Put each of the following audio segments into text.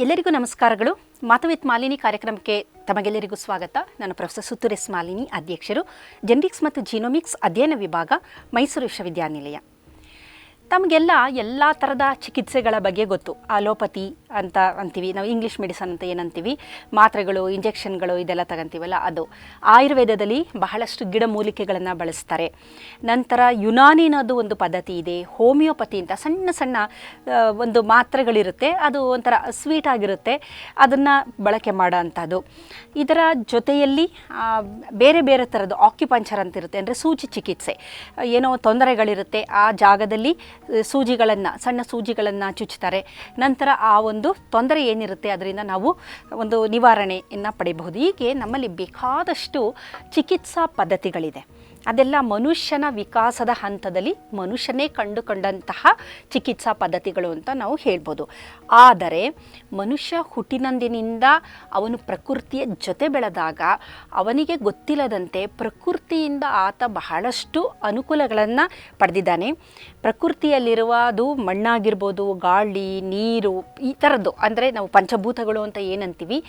ಎಲ್ಲರಿಗೂ ನಮಸ್ಕಾರಗಳು. ಮಾತವಿತ್ ಮಾಲಿನಿ ಕಾರ್ಯಕ್ರಮಕ್ಕೆ ತಮಗೆಲ್ಲರಿಗೂ ಸ್ವಾಗತ. ನಾನು ಪ್ರೊಫೆಸರ್ ಸುತ್ತುರೆಸ್ ಮಾಲಿನಿ, ಅಧ್ಯಕ್ಷರು. ಜೆನೆಟಿಕ್ಸ್ ಮತ್ತು ಜೀನೋಮಿಕ್ಸ್ ಅಧ್ಯಯನ ವಿಭಾಗ, ಮೈಸೂರು ವಿಶ್ವವಿದ್ಯಾನಿಲಯ. ತಮಗೆಲ್ಲ ಎಲ್ಲ ಥರದ ಚಿಕಿತ್ಸೆಗಳ ಬಗ್ಗೆ ಗೊತ್ತು. ಅಲೋಪತಿ ಅಂತ ಅಂತೀವಿ. ನಾವು ಇಂಗ್ಲೀಷ್ ಮೆಡಿಸನ್ ಅಂತ ಏನಂತೀವಿ. ಮಾತ್ರೆಗಳು ಇಂಜೆಕ್ಷನ್ಗಳು ಇದೆಲ್ಲ ತಗೊಂತೀವಲ್ಲ, ಅದು. ಆಯುರ್ವೇದದಲ್ಲಿ ಬಹಳಷ್ಟು ಗಿಡಮೂಲಿಕೆಗಳನ್ನು ಬಳಸ್ತಾರೆ. ನಂತರ ಯುನಾನಿ ಅನ್ನೋದು ಒಂದು ಪದ್ಧತಿ ಇದೆ. ಹೋಮಿಯೋಪತಿ ಅಂತ ಸಣ್ಣ ಸಣ್ಣ ಒಂದು ಮಾತ್ರೆಗಳಿರುತ್ತೆ. ಅದು ಒಂಥರ ಸ್ವೀಟ್ ಆಗಿರುತ್ತೆ. ಅದನ್ನು ಬಳಕೆ ಮಾಡೋ ಅಂಥದ್ದು ಇದರ ಜೊತೆಯಲ್ಲಿ ಬೇರೆ ಬೇರೆ ಥರದ್ದು ಆಕ್ಯುಪಂಚರ್ ಅಂತ ಇರುತ್ತೆ. ಅಂದರೆ ಸೂಜಿ ಚಿಕಿತ್ಸೆ. ಏನೋ ತೊಂದರೆಗಳಿರುತ್ತೆ. ಆ ಜಾಗದಲ್ಲಿ ಸೂಜಿಗಳನ್ನು, ಸಣ್ಣ ಸೂಜಿಗಳನ್ನು ಚುಚ್ಚುತ್ತಾರೆ ನಂತರ ಆ ಒಂದು ತೊಂದರೆ ಏನಿರುತ್ತೆ ಅದರಿಂದ ನಾವು ಒಂದು ನಿವಾರಣೆಯನ್ನು ಪಡೆಯಬಹುದು. ಹೀಗೆ ನಮ್ಮಲ್ಲಿ ಬೇಕಾದಷ್ಟು ಚಿಕಿತ್ಸಾ ಪದ್ಧತಿಗಳಿದೆ. ಅದೆಲ್ಲ ಮನುಷ್ಯನ ವಿಕಾಸದ ಹಂತದಲ್ಲಿ ಮನುಷ್ಯನೇ ಕಂಡುಕೊಂಡಂತಹ ಚಿಕಿತ್ಸಾ ಪದ್ಧತಿಗಳು ಅಂತ ನಾವು ಹೇಳ್ಬೋದು. ಆದರೆ ಮನುಷ್ಯ ಹುಟ್ಟಿನಂದಿನಿಂದ ಅವನು ಪ್ರಕೃತಿಯ ಜೊತೆ ಬೆಳೆದಾಗ ಅವನಿಗೆ ಗೊತ್ತಿಲ್ಲದಂತೆ ಪ್ರಕೃತಿಯಿಂದ ಆತ ಬಹಳಷ್ಟು ಅನುಕೂಲಗಳನ್ನು ಪಡೆದಿದ್ದಾನೆ. ಪ್ರಕೃತಿಯಲ್ಲಿರುವ ಅದು ಮಣ್ಣಾಗಿರ್ಬೋದು ಗಾಳಿ ನೀರು ಈ ಥರದ್ದು ಅಂದರೆ ನಾವು ಪಂಚಭೂತಗಳು ಅಂತ ಏನಂತೀವಿ.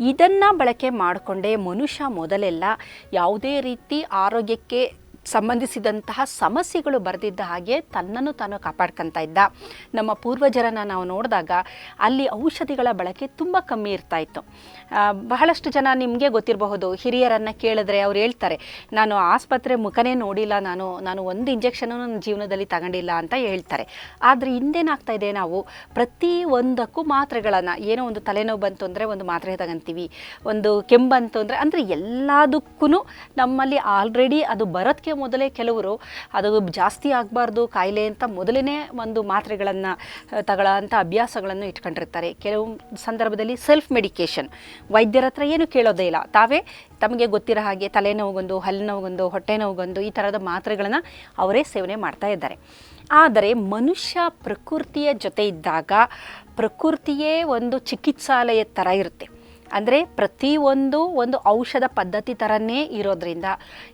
ಇದನ್ನು ಬಳಕೆ ಮಾಡಿಕೊಂಡೇ ಮನುಷ್ಯ ಮೊದಲೆಲ್ಲ ಯಾವುದೇ ರೀತಿ ಆರೋಗ್ಯಕ್ಕೆ ಸಂಬಂಧಿಸಿದಂತಹ ಸಮಸ್ಯೆಗಳು ಬರೆದಿದ್ದ ಹಾಗೆ ತನ್ನನ್ನು ತಾನು ಕಾಪಾಡ್ಕೊತಾ ಇದ್ದ. ನಮ್ಮ ಪೂರ್ವಜರನ್ನು ನಾವು ನೋಡಿದಾಗ ಅಲ್ಲಿ ಔಷಧಿಗಳ ಬಳಕೆ ತುಂಬ ಕಮ್ಮಿ ಇರ್ತಾ ಇತ್ತು. ಆ, ಬಹಳಷ್ಟು ಜನ ನಿಮಗೆ ಗೊತ್ತಿರಬಹುದು. ಹಿರಿಯರನ್ನು ಕೇಳಿದ್ರೆ ಅವ್ರು ಹೇಳ್ತಾರೆ, ನಾನು ಆಸ್ಪತ್ರೆ ಮುಖನೇ ನೋಡಿಲ್ಲ, ನಾನು ನಾನು ಒಂದು ಇಂಜೆಕ್ಷನೂ ನನ್ನ ಜೀವನದಲ್ಲಿ ತಗೊಂಡಿಲ್ಲ ಅಂತ ಹೇಳ್ತಾರೆ. ಆದರೆ ಹಿಂದೇನಾಗ್ತಾ ಇದೆ, ನಾವು ಪ್ರತಿ ಒಂದಕ್ಕೂ ಮಾತ್ರೆಗಳನ್ನು, ಏನೋ ಒಂದು ತಲೆನೋವು ಬಂತು ಅಂದರೆ ಒಂದು ಮಾತ್ರೆ ತಗೊಂತೀವಿ, ಒಂದು ಕೆಂಬಂತು ಅಂದರೆ ಅಂದರೆ ಎಲ್ಲದಕ್ಕೂ ನಮ್ಮಲ್ಲಿ ಆಲ್ರೆಡಿ ಅದು ಬರೋದಕ್ಕೆ ಮೊದಲೇ ಕೆಲವರು ಅದು ಜಾಸ್ತಿ ಆಗಬಾರ್ದು, ಕಾಯಿಲೆ ಅಂತ ಮೊದಲನೇ ಒಂದು ಮಾತ್ರೆಗಳನ್ನು ತಗೊಳ್ಳೋ ಅಂಥ ಅಭ್ಯಾಸಗಳನ್ನು ಇಟ್ಕೊಂಡಿರ್ತಾರೆ. ಕೆಲವು ಸಂದರ್ಭದಲ್ಲಿ ಸೆಲ್ಫ್ ಮೆಡಿಕೇಷನ್ ವೈದ್ಯರ ಹತ್ರ ಏನು ಕೇಳೋದೇ ಇಲ್ಲ. ತಾವೇ ತಮಗೆ ಗೊತ್ತಿರೋ ಹಾಗೆ ತಲೆನೋವುಗೊಂದು ಹಲ್ಲು ನೋವಿಗೊಂದು ಹೊಟ್ಟೆ ನೋವುಗೊಂದು ಈ ಥರದ ಮಾತ್ರೆಗಳನ್ನು ಅವರೇ ಸೇವನೆ ಮಾಡ್ತಾ ಇದ್ದಾರೆ. ಆದರೆ ಮನುಷ್ಯ ಪ್ರಕೃತಿಯ ಜೊತೆ ಇದ್ದಾಗ ಪ್ರಕೃತಿಯೇ ಒಂದು ಚಿಕಿತ್ಸಾಲಯದ ಥರ ಇರುತ್ತೆ. ಅಂದರೆ ಪ್ರತಿಯೊಂದು ಒಂದು ಔಷಧ ಪದ್ಧತಿ ಥರನೇ ಇರೋದ್ರಿಂದ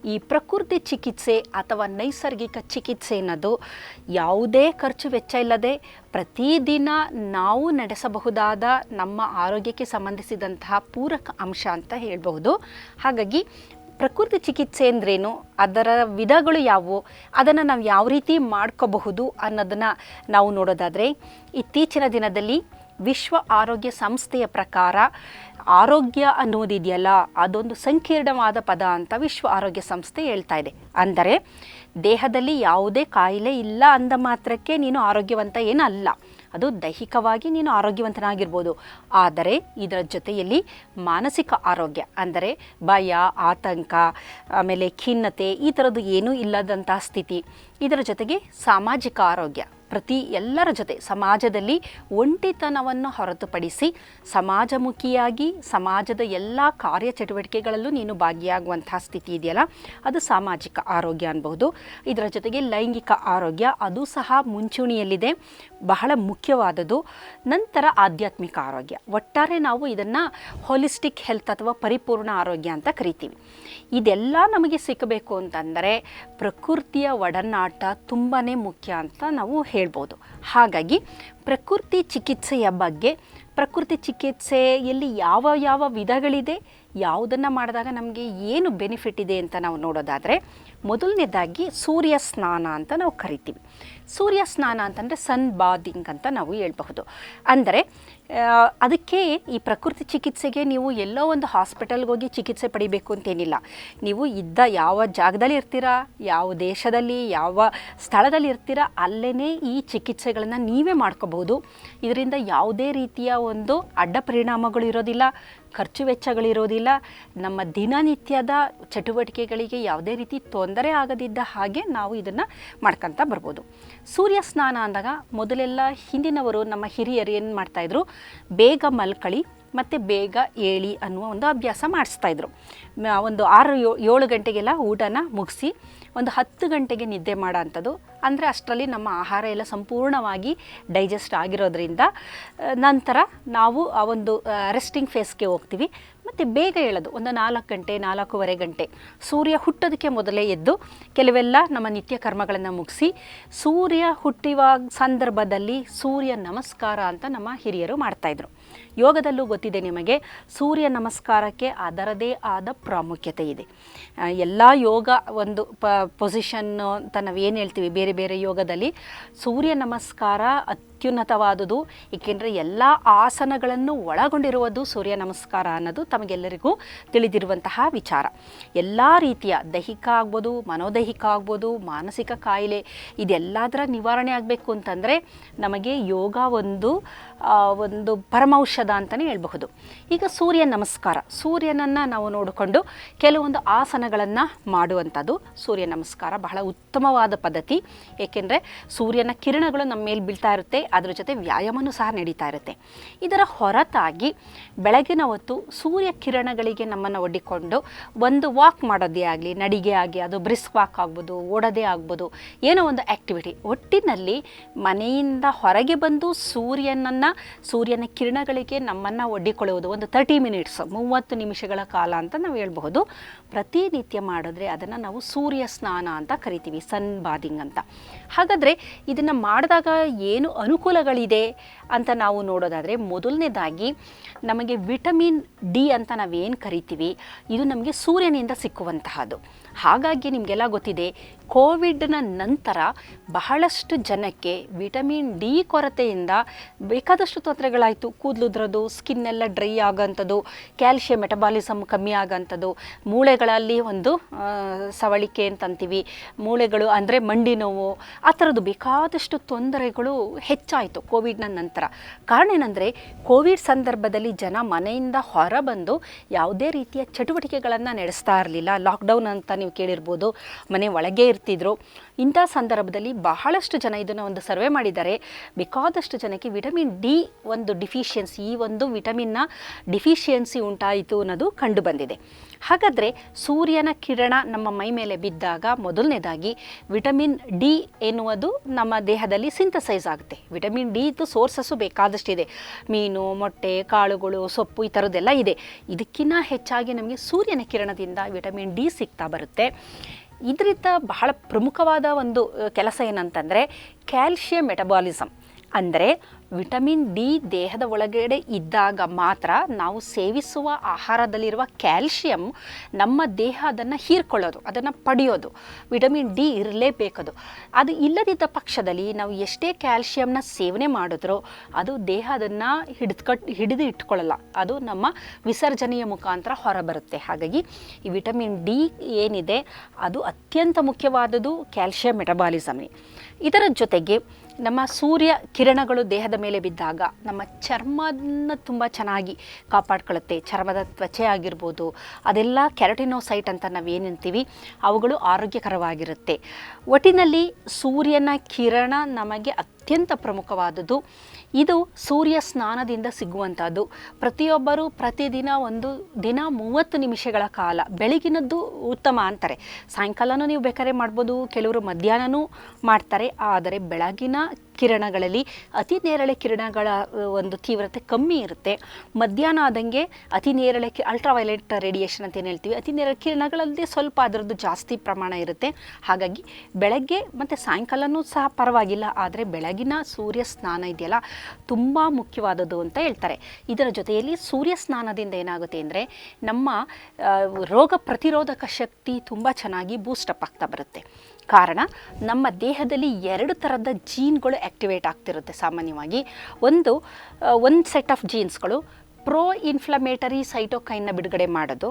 ಈ ಪ್ರಕೃತಿ ಚಿಕಿತ್ಸೆ ಅಥವಾ ನೈಸರ್ಗಿಕ ಚಿಕಿತ್ಸೆ ಅನ್ನೋದು ಯಾವುದೇ ಖರ್ಚು ವೆಚ್ಚ ಇಲ್ಲದೆ ಪ್ರತಿದಿನ ನಾವು ನಡೆಸಬಹುದಾದ ನಮ್ಮ ಆರೋಗ್ಯಕ್ಕೆ ಸಂಬಂಧಿಸಿದಂತಹ ಪೂರಕ ಅಂಶ ಅಂತ ಹೇಳಬಹುದು. ಹಾಗಾಗಿ ಪ್ರಕೃತಿ ಚಿಕಿತ್ಸೆ ಅಂದ್ರೇನು? ಅದರ ವಿಧಗಳು ಯಾವುವು? ಅದನ್ನು ನಾವು ಯಾವ ರೀತಿ ಮಾಡ್ಕೋಬಹುದು ಅನ್ನೋದನ್ನು ನಾವು ನೋಡೋದಾದರೆ, ಇತ್ತೀಚಿನ ದಿನದಲ್ಲಿ ವಿಶ್ವ ಆರೋಗ್ಯ ಸಂಸ್ಥೆಯ ಪ್ರಕಾರ ಆರೋಗ್ಯ ಅನ್ನೋದಿದೆಯಲ್ಲ, ಅದೊಂದು ಸಂಕೀರ್ಣವಾದ ಪದ ಅಂತ ವಿಶ್ವ ಆರೋಗ್ಯ ಸಂಸ್ಥೆ ಹೇಳ್ತಾ ಇದೆ. ಅಂದರೆ ದೇಹದಲ್ಲಿ ಯಾವುದೇ ಕಾಯಿಲೆ ಇಲ್ಲ ಅಂದ ಮಾತ್ರಕ್ಕೆ ನೀನು ಆರೋಗ್ಯವಂತ ಏನಲ್ಲ. ಅದು ದೈಹಿಕವಾಗಿ ನೀನು ಆರೋಗ್ಯವಂತನಾಗಿರ್ಬೋದು. ಆದರೆ ಇದರ ಜೊತೆಯಲ್ಲಿ ಮಾನಸಿಕ ಆರೋಗ್ಯ, ಅಂದರೆ ಭಯ, ಆತಂಕ, ಆಮೇಲೆ ಖಿನ್ನತೆ ಈ ಥರದ್ದು ಏನೂ ಇಲ್ಲದಂತಹ ಸ್ಥಿತಿ. ಇದರ ಜೊತೆಗೆ ಸಾಮಾಜಿಕ ಆರೋಗ್ಯ. ಪ್ರತಿ ಎಲ್ಲರ ಜೊತೆ ಸಮಾಜದಲ್ಲಿ ಒಂಟಿತನವನ್ನು ಹೊರತುಪಡಿಸಿ ಸಮಾಜಮುಖಿಯಾಗಿ ಸಮಾಜದ ಎಲ್ಲ ಕಾರ್ಯಚಟುವಟಿಕೆಗಳಲ್ಲೂ ನೀನು ಭಾಗಿಯಾಗುವಂತಹ ಸ್ಥಿತಿ ಇದೆಯಲ್ಲ, ಅದು ಸಾಮಾಜಿಕ ಆರೋಗ್ಯ ಅನ್ಬಹುದು. ಇದರ ಜೊತೆಗೆ ಲೈಂಗಿಕ ಆರೋಗ್ಯ, ಅದು ಸಹ ಮುಂಚೂಣಿಯಲ್ಲಿದೆ, ಬಹಳ ಮುಖ್ಯವಾದದ್ದು. ನಂತರ ಆಧ್ಯಾತ್ಮಿಕ ಆರೋಗ್ಯ. ಒಟ್ಟಾರೆ ನಾವು ಇದನ್ನು ಹೋಲಿಸ್ಟಿಕ್ ಹೆಲ್ತ್ ಅಥವಾ ಪರಿಪೂರ್ಣ ಆರೋಗ್ಯ ಅಂತ ಕರಿತೀವಿ. ಇದೆಲ್ಲ ನಮಗೆ ಸಿಕ್ಕಬೇಕು ಅಂತಂದರೆ ಪ್ರಕೃತಿಯ ಒಡನಾಟ ತುಂಬಾ ಮುಖ್ಯ ಅಂತ ನಾವು ಹೇಳ್ಬೋದು. ಹಾಗಾಗಿ ಪ್ರಕೃತಿ ಚಿಕಿತ್ಸೆಯ ಬಗ್ಗೆ, ಪ್ರಕೃತಿ ಚಿಕಿತ್ಸೆಯಲ್ಲಿ ಯಾವ ಯಾವ ವಿಧಗಳಿದೆ, ಯಾವುದನ್ನು ಮಾಡಿದಾಗ ನಮಗೆ ಏನು ಬೆನಿಫಿಟ್ ಇದೆ ಅಂತ ನಾವು ನೋಡೋದಾದರೆ ಮೊದಲನೇದಾಗಿ ಸೂರ್ಯ ಸ್ನಾನ ಅಂತ ನಾವು ಕರಿತೀವಿ. ಸೂರ್ಯ ಸ್ನಾನ ಅಂತಂದರೆ ಸನ್ ಬಾದಿಂಗ್ ಅಂತ ನಾವು ಹೇಳ್ಬಹುದು. ಅಂದರೆ ಅದಕ್ಕೆ ಈ ಪ್ರಕೃತಿ ಚಿಕಿತ್ಸೆಗೆ ನೀವು ಎಲ್ಲೋ ಒಂದು ಹಾಸ್ಪಿಟಲ್ಗೆ ಹೋಗಿ ಚಿಕಿತ್ಸೆ ಪಡಿಬೇಕು ಅಂತೇನಿಲ್ಲ. ನೀವು ಇದ್ದ ಯಾವ ಜಾಗದಲ್ಲಿ ಇರ್ತೀರಾ, ಯಾವ ದೇಶದಲ್ಲಿ, ಯಾವ ಸ್ಥಳದಲ್ಲಿ ಇರ್ತೀರಾ ಅಲ್ಲೇ ಈ ಚಿಕಿತ್ಸೆಗಳನ್ನು ನೀವೇ ಮಾಡ್ಕೋಬಹುದು. ಇದರಿಂದ ಯಾವುದೇ ರೀತಿಯ ಒಂದು ಅಡ್ಡ ಪರಿಣಾಮಗಳು ಇರೋದಿಲ್ಲ, ಖರ್ಚು ವೆಚ್ಚಗಳಿರೋದಿಲ್ಲ ನಮ್ಮ ದಿನನಿತ್ಯದ ಚಟುವಟಿಕೆಗಳಿಗೆ ಯಾವುದೇ ರೀತಿ ತೊಂದರೆ ಆಗದಿದ್ದ ಹಾಗೆ ನಾವು ಇದನ್ನು ಮಾಡ್ಕೊತ ಬರ್ಬೋದು. ಸೂರ್ಯ ಸ್ನಾನ ಅಂದಾಗ ಮೊದಲೆಲ್ಲ ಹಿಂದಿನವರು ನಮ್ಮ ಹಿರಿಯರು ಏನು ಮಾಡ್ತಾಯಿದ್ರು ಬೇಗ ಮಲ್ಕಳಿ ಮತ್ತು ಬೇಗ ಏಳಿ ಅನ್ನುವ ಒಂದು ಅಭ್ಯಾಸ ಮಾಡಿಸ್ತಾಯಿದ್ರು ಒಂದು ಆರು ಏಳು ಗಂಟೆಗೆಲ್ಲ ಊಟನ ಮುಗಿಸಿ ಒಂದು ಹತ್ತು ಗಂಟೆಗೆ ನಿದ್ದೆ ಮಾಡೋ ಅಂಥದ್ದು ಅಂದರೆ ಅಷ್ಟರಲ್ಲಿ ನಮ್ಮ ಆಹಾರ ಎಲ್ಲ ಸಂಪೂರ್ಣವಾಗಿ ಡೈಜೆಸ್ಟ್ ಆಗಿರೋದ್ರಿಂದ ನಂತರ ನಾವು ಆ ಒಂದು ರೆಸ್ಟಿಂಗ್ ಫೇಸ್ಗೆ ಹೋಗ್ತೀವಿ. ಮತ್ತು ಬೇಗ ಹೇಳೋದು ಒಂದು ನಾಲ್ಕು ಗಂಟೆ, ನಾಲ್ಕೂವರೆ ಗಂಟೆ, ಸೂರ್ಯ ಹುಟ್ಟೋದಕ್ಕೆ ಮೊದಲೇ ಎದ್ದು ಕೆಲವೆಲ್ಲ ನಮ್ಮ ನಿತ್ಯ ಕರ್ಮಗಳನ್ನು ಮುಗಿಸಿ, ಸೂರ್ಯ ಹುಟ್ಟುವ ಸಂದರ್ಭದಲ್ಲಿ ಸೂರ್ಯ ನಮಸ್ಕಾರ ಅಂತ ನಮ್ಮ ಹಿರಿಯರು ಮಾಡ್ತಾಯಿದ್ರು ಯೋಗದಲ್ಲೂ ಗೊತ್ತಿದೆ ನಿಮಗೆ, ಸೂರ್ಯ ನಮಸ್ಕಾರಕ್ಕೆ ಅದರದೇ ಆದ ಪ್ರಾಮುಖ್ಯತೆ ಇದೆ. ಎಲ್ಲ ಯೋಗ ಒಂದು ಪ ಪೊಸಿಷನ್ನು ಅಂತ ನಾವೇನು ಹೇಳ್ತೀವಿ, ಬೇರೆ ಬೇರೆ ಯೋಗದಲ್ಲಿ ಸೂರ್ಯ ನಮಸ್ಕಾರ ಅತ್ಯುನ್ನತವಾದುದು, ಏಕೆಂದರೆ ಎಲ್ಲ ಆಸನಗಳನ್ನು ಒಳಗೊಂಡಿರುವುದು ಸೂರ್ಯ ನಮಸ್ಕಾರ ಅನ್ನೋದು ತಮಗೆಲ್ಲರಿಗೂ ತಿಳಿದಿರುವಂತಹ ವಿಚಾರ. ಎಲ್ಲ ರೀತಿಯ ದೈಹಿಕ ಆಗ್ಬೋದು, ಮನೋದೈಹಿಕ ಆಗ್ಬೋದು, ಮಾನಸಿಕ ಕಾಯಿಲೆ ಇದೆಲ್ಲದರ ನಿವಾರಣೆ ಆಗಬೇಕು ಅಂತಂದರೆ ನಮಗೆ ಯೋಗ ಒಂದು ಒಂದು ಪರಮೌಷಧ ಅಂತಲೇ ಹೇಳಬಹುದು. ಈಗ ಸೂರ್ಯ ನಮಸ್ಕಾರ. ಸೂರ್ಯನನ್ನು ನಾವು ನೋಡಿಕೊಂಡು ಕೆಲವೊಂದು ಆಸನಗಳನ್ನು ಮಾಡುವಂಥದ್ದು ಸೂರ್ಯ ನಮಸ್ಕಾರ ಬಹಳ ಉತ್ತಮವಾದ ಪದ್ಧತಿ. ಏಕೆಂದರೆ ಸೂರ್ಯನ ಕಿರಣಗಳು ನಮ್ಮ ಮೇಲೆ ಬೀಳ್ತಾ ಇರುತ್ತೆ ಅದ್ರ ಜೊತೆ ವ್ಯಾಯಾಮನೂ ಸಹ ನಡೀತಾ ಇರುತ್ತೆ. ಇದರ ಹೊರತಾಗಿ ಬೆಳಗಿನ ಹೊತ್ತು ಸೂರ್ಯ ಕಿರಣಗಳಿಗೆ ನಮ್ಮನ್ನು ಒಡ್ಡಿಕೊಂಡು ಒಂದು ವಾಕ್ ಮಾಡೋದೇ ಆಗಲಿ, ನಡಿಗೆ ಆಗಿ ಅದು ಬ್ರಿಸ್ಕ್ ವಾಕ್ ಆಗ್ಬೋದು, ಓಡೋದೇ ಆಗ್ಬೋದು, ಏನೋ ಒಂದು ಆ್ಯಕ್ಟಿವಿಟಿ ಒಟ್ಟಿನಲ್ಲಿ ಮನೆಯಿಂದ ಹೊರಗೆ ಬಂದು ಸೂರ್ಯನನ್ನು, ಸೂರ್ಯನ ಕಿರಣಗಳಿಗೆ ನಮ್ಮನ್ನು ಒಡ್ಡಿಕೊಳ್ಳುವುದು ಒಂದು ತರ್ಟಿ ಮಿನಿಟ್ಸ್ ಮೂವತ್ತು ನಿಮಿಷಗಳ ಕಾಲ ಅಂತ ನಾವು ಹೇಳ್ಬಹುದು. ಪ್ರತಿನಿತ್ಯ ಮಾಡಿದ್ರೆ ಅದನ್ನು ನಾವು ಸೂರ್ಯ ಸ್ನಾನ ಅಂತ ಕರಿತೀವಿ ಸನ್ ಬಾದಿಂಗ್ ಅಂತ. ಹಾಗಾದರೆ ಇದನ್ನು ಮಾಡಿದಾಗ ಏನು ಅನುಕೂಲಗಳಿದೆ ಅಂತ ನಾವು ನೋಡೋದಾದರೆ ಮೊದಲನೇದಾಗಿ ನಮಗೆ ವಿಟಮಿನ್ ಡಿ ಅಂತ ನಾವೇನು ಕರಿತೀವಿ, ಇದು ನಮಗೆ ಸೂರ್ಯನಿಂದ ಸಿಕ್ಕುವಂತಹದ್ದು. ಹಾಗಾಗಿ ನಿಮಗೆಲ್ಲ ಗೊತ್ತಿದೆ, ಕೋವಿಡ್ನ ನಂತರ ಬಹಳಷ್ಟು ಜನಕ್ಕೆ ವಿಟಮಿನ್ ಡಿ ಕೊರತೆಯಿಂದ ಬೇಕಾದಷ್ಟು ತೊಂದರೆಗಳಾಯಿತು. ಕೂದಲುದ್ರದು ಸ್ಕಿನ್ ಎಲ್ಲ ಡ್ರೈ ಆಗೋಂಥದ್ದು ಕ್ಯಾಲ್ಶಿಯಂ ಮೆಟಬಾಲಿಸಮ್ ಕಮ್ಮಿ ಆಗೋಂಥದ್ದು ಮೂಳೆಗಳಲ್ಲಿ ಒಂದು ಸವಳಿಕೆ ಅಂತಂತೀವಿ ಮೂಳೆಗಳು ಅಂದರೆ ಮಂಡಿ ನೋವು, ಆ ಥರದ್ದು ಬೇಕಾದಷ್ಟು ತೊಂದರೆಗಳು ಹೆಚ್ಚಾಯಿತು ಕೋವಿಡ್ನ ನಂತರ. ಕಾರಣ ಏನಂದರೆ, ಕೋವಿಡ್ ಸಂದರ್ಭದಲ್ಲಿ ಜನ ಮನೆಯಿಂದ ಹೊರಬಂದು ಯಾವುದೇ ರೀತಿಯ ಚಟುವಟಿಕೆಗಳನ್ನು ನಡೆಸ್ತಾ ಇರಲಿಲ್ಲ. ಲಾಕ್ಡೌನ್ ಅಂತ ನೀವು ಕೇಳಿರ್ಬೋದು. ಮನೆ ಒಳಗೆ ಇರ್ತಿದ್ರು. ಇಂಥ ಸಂದರ್ಭದಲ್ಲಿ ಬಹಳಷ್ಟು ಜನ ಇದನ್ನು ಒಂದು ಸರ್ವೆ ಮಾಡಿದ್ದಾರೆ. ಬೇಕಾದಷ್ಟು ಜನಕ್ಕೆ ವಿಟಮಿನ್ ಡಿ ಒಂದು ಡಿಫಿಷಿಯನ್ಸಿ, ಈ ಒಂದು ವಿಟಮಿನ್ನ ಡಿಫಿಷಿಯನ್ಸಿ ಉಂಟಾಯಿತು ಅನ್ನೋದು ಕಂಡು ಬಂದಿದೆ. ಹಾಗಾದರೆ ಸೂರ್ಯನ ಕಿರಣ ನಮ್ಮ ಮೈ ಮೇಲೆ ಬಿದ್ದಾಗ ಮೊದಲನೇದಾಗಿ ವಿಟಮಿನ್ ಡಿ ಎನ್ನುವುದು ನಮ್ಮ ದೇಹದಲ್ಲಿ ಸಿಂಥಸೈಸ್ ಆಗುತ್ತೆ. ವಿಟಮಿನ್ ಡಿ ಇದು ಸೋರ್ಸಸ್ಸು ಬೇಕಾದಷ್ಟಿದೆ ಮೀನು, ಮೊಟ್ಟೆ, ಕಾಳುಗಳು, ಸೊಪ್ಪು ಈ ಥರದ್ದೆಲ್ಲ ಇದೆ. ಇದಕ್ಕಿಂತ ಹೆಚ್ಚಾಗಿ ನಮಗೆ ಸೂರ್ಯನ ಕಿರಣದಿಂದ ವಿಟಮಿನ್ ಡಿ ಸಿಗ್ತಾ ಬರುತ್ತೆ. ಇದರಿಂದ ಬಹಳ ಪ್ರಮುಖವಾದ ಒಂದು ಕೆಲಸ ಏನಂತಂದರೆ ಕ್ಯಾಲ್ಶಿಯಂ ಮೆಟಬಾಲಿಸಮ್ ಅಂದರೆ ವಿಟಮಿನ್ ಡಿ ದೇಹದ ಒಳಗಡೆ ಇದ್ದಾಗ ಮಾತ್ರ ನಾವು ಸೇವಿಸುವ ಆಹಾರದಲ್ಲಿರುವ ಕ್ಯಾಲ್ಶಿಯಂ ನಮ್ಮ ದೇಹ ಅದನ್ನು ಹೀರ್ಕೊಳ್ಳೋದು, ಅದನ್ನು ಪಡೆಯೋದು. ವಿಟಮಿನ್ ಡಿ ಇರಲೇಬೇಕದು. ಅದು ಇಲ್ಲದಿದ್ದ ಪಕ್ಷದಲ್ಲಿ ನಾವು ಎಷ್ಟೇ ಕ್ಯಾಲ್ಶಿಯಂನ ಸೇವನೆ ಮಾಡಿದ್ರೂ ಅದು ದೇಹ ಅದನ್ನು ಹಿಡಿದ್ಕಟ್ ಹಿಡಿದು ಇಟ್ಕೊಳ್ಳಲ್ಲ. ಅದು ನಮ್ಮ ವಿಸರ್ಜನೆಯ ಮುಖಾಂತರ ಹೊರಬರುತ್ತೆ. ಹಾಗಾಗಿ ಈ ವಿಟಮಿನ್ ಡಿ ಏನಿದೆ ಅದು ಅತ್ಯಂತ ಮುಖ್ಯವಾದದ್ದು ಕ್ಯಾಲ್ಶಿಯಂ ಮೆಟಬಾಲಿಸಮ್ ಇದರ ಜೊತೆಗೆ ನಮ್ಮ ಸೂರ್ಯ ಕಿರಣಗಳು ದೇಹದ ಮೇಲೆ ಬಿದ್ದಾಗ ನಮ್ಮ ಚರ್ಮನ ತುಂಬ ಚೆನ್ನಾಗಿ ಕಾಪಾಡ್ಕೊಳ್ಳುತ್ತೆ. ಚರ್ಮದ ತ್ವಚೆ ಆಗಿರ್ಬೋದು, ಅದೆಲ್ಲ ಕೆರಟಿನೋಸೈಟ್ ಅಂತ ನಾವೇನಂತೀವಿ ಅವುಗಳು ಆರೋಗ್ಯಕರವಾಗಿರುತ್ತೆ. ಒಟ್ಟಿನಲ್ಲಿ ಸೂರ್ಯನ ಕಿರಣ ನಮಗೆ ಅತ್ಯಂತ ಪ್ರಮುಖವಾದದ್ದು. ಇದು ಸೂರ್ಯ ಸ್ನಾನದಿಂದ ಸಿಗುವಂಥದ್ದು. ಪ್ರತಿಯೊಬ್ಬರು ಪ್ರತಿದಿನ ಒಂದು ದಿನ ಮೂವತ್ತು ನಿಮಿಷಗಳ ಕಾಲ ಬೆಳಗಿನದ್ದು ಉತ್ತಮ ಅಂತಾರೆ. ಸಾಯಂಕಾಲನೂ ನೀವು ಬೇಕಾದ್ರೆ ಮಾಡ್ಬೋದು, ಕೆಲವರು ಮಧ್ಯಾಹ್ನನೂ ಮಾಡ್ತಾರೆ, ಆದರೆ ಬೆಳಗಿನ ಕಿರಣಗಳಲ್ಲಿ ಅತಿ ನೇರಳೆ ಕಿರಣಗಳ ಒಂದು ತೀವ್ರತೆ ಕಮ್ಮಿ ಇರುತ್ತೆ. ಮಧ್ಯಾಹ್ನ ಆದಂಗೆ ಅತಿ ನೇರಳೆ ಕಿ ಅಲ್ಟ್ರಾವೈಲೆಟ್ ರೇಡಿಯೇಷನ್ ಅಂತ ಏನು ಹೇಳ್ತೀವಿ, ಅತಿ ನೇರಳೆ ಕಿರಣಗಳಲ್ಲದೆ ಸ್ವಲ್ಪ ಅದರದ್ದು ಜಾಸ್ತಿ ಪ್ರಮಾಣ ಇರುತ್ತೆ. ಹಾಗಾಗಿ ಬೆಳಗ್ಗೆ ಮತ್ತು ಸಾಯಂಕಾಲನೂ ಸಹ ಪರವಾಗಿಲ್ಲ, ಆದರೆ ಬೆಳಗಿನ ಸೂರ್ಯ ಸ್ನಾನ ಇದೆಯಲ್ಲ, ತುಂಬ ಮುಖ್ಯವಾದದ್ದು ಅಂತ ಹೇಳ್ತಾರೆ. ಇದರ ಜೊತೆಯಲ್ಲಿ ಸೂರ್ಯ ಸ್ನಾನದಿಂದ ಏನಾಗುತ್ತೆ ಅಂದರೆ, ನಮ್ಮ ರೋಗ ಪ್ರತಿರೋಧಕ ಶಕ್ತಿ ತುಂಬ ಚೆನ್ನಾಗಿ ಬೂಸ್ಟಪ್ ಆಗ್ತಾ ಬರುತ್ತೆ. ಕಾರಣ ನಮ್ಮ ದೇಹದಲ್ಲಿ ಎರಡು ಥರದ ಜೀನ್ಗಳು ಆ್ಯಕ್ಟಿವೇಟ್ ಆಗ್ತಿರುತ್ತೆ ಸಾಮಾನ್ಯವಾಗಿ. ಒಂದು ಒಂದು ಸೆಟ್ ಆಫ್ ಜೀನ್ಸ್ಗಳು ಪ್ರೋ ಇನ್ಫ್ಲಮೇಟರಿ ಸೈಟೋಕೈನ್ನ ಬಿಡುಗಡೆ ಮಾಡೋದು.